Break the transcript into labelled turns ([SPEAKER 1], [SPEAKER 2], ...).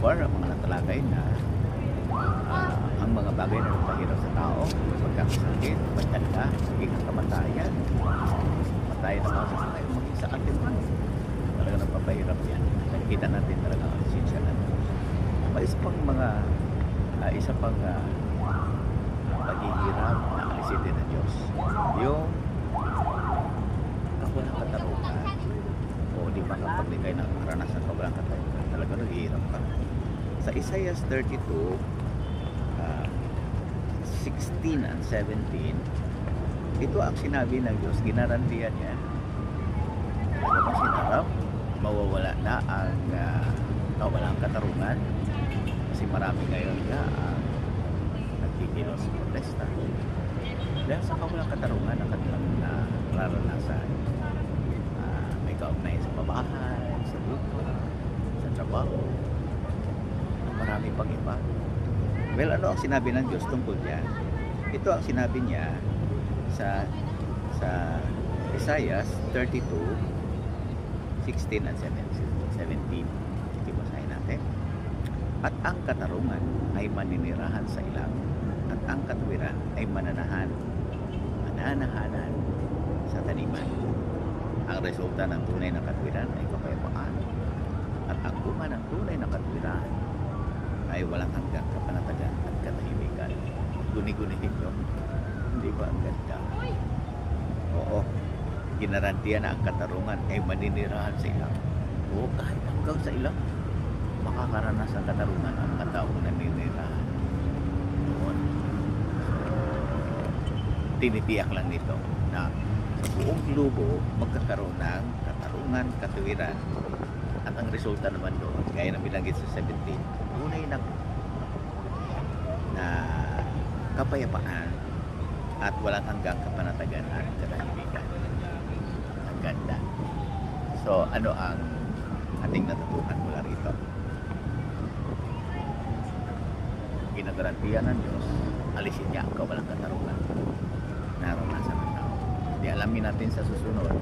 [SPEAKER 1] far, ang mga natalakay na ah, ang mga bagay na nagpahirap sa tao, pagkakasakit, pagkanda, ang kamatayan, matayan na mga sasakay, maging sa atin man. Talaga nagpapahirap yan. Nakikita natin talaga ang sinsya na. May isa pang mga, ah, isa pang ah, paghihirap na alisin din ng Diyos. Yung kawalang katarungan o di makapagbigay ng karanasan kawalang katarungan. Talaga naghihirap ka. Sa Isaiah 32, ah, 16 and 17, ito ang sinabi ng Diyos, ginarantiyan niya. Ano ba sinarap? Mawawala na ang uh, kawalang katarungan. Kasi marami ngayon nga ang nagkikilos protesta. Dahil sa kawalang katarungan ang kanilang na nararanasan. Ah, may kaugnay sa pabahay, sa lupa, sa trabaho, pang iba. Well, ano ang sinabi ng Diyos tungkol diyan? Ito ang sinabi niya sa sa Isaiah 32 16 and 17. Sige, basahin natin. At ang katarungan ay maninirahan sa ilang at ang katwiran ay mananahan mananahanan sa taniman. Ang resulta ng tunay na katwiran ay kapayapaan. At ang bunga ng tunay na katwiran ay walang hanggang kapanatagan at katahimikan. Guni-gunihin nyo. Hindi ba ang ganda? Oo. Ginarantiya na ang katarungan ay maninirahan sa ilang. Oo, kahit hanggang sa ilang. Makakaranas ang katarungan ang mga taong naninirahan. Noon. Tinitiyak lang nito na sa buong globo magkakaroon ng katarungan, katuwiran. At ang resulta naman doon, gaya na binanggit sa 17, tunay na na kapayapaan at walang hanggang kapanatagan at katahimikan. Ang ganda. So, ano ang ating natutunan mula rito? Ginagarantiya ng Diyos, alisin niya ang kawalang katarungan. Naranasan ng tao. Di alamin natin sa susunod